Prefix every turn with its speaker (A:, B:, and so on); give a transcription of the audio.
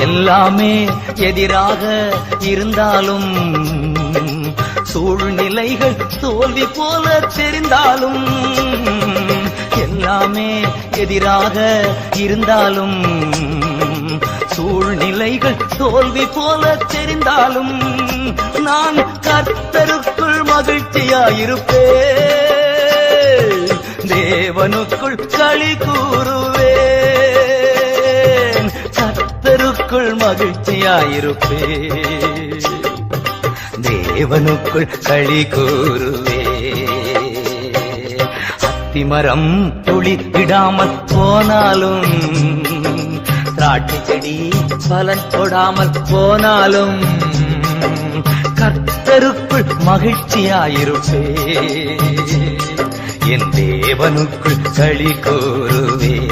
A: எல்லாமே எதிராக இருந்தாலும் சூழ்நிலைகள் தோல்வி போல தெரிந்தாலும் எல்லாமே எதிராக இருந்தாலும் சூழ்நிலைகள் தோல்வி போல தெரிந்தாலும் நான் கர்த்தருக்குள் மகிழ்ச்சியாயிருப்பேன். தேவனுக்குள் களி கூறுவேன் தேவனுக்குள் மகிழ்ச்சியாயிருப்பே. தேவனுக்குள் களி கூறுவே. அத்திமரம் துளித்திடாமல் போனாலும் திராட்சை செடி பலன் தொடாமல் போனாலும் கர்த்தருக்குள் மகிழ்ச்சியாயிருப்பே. என் தேவனுக்குள் களி கூறுவே.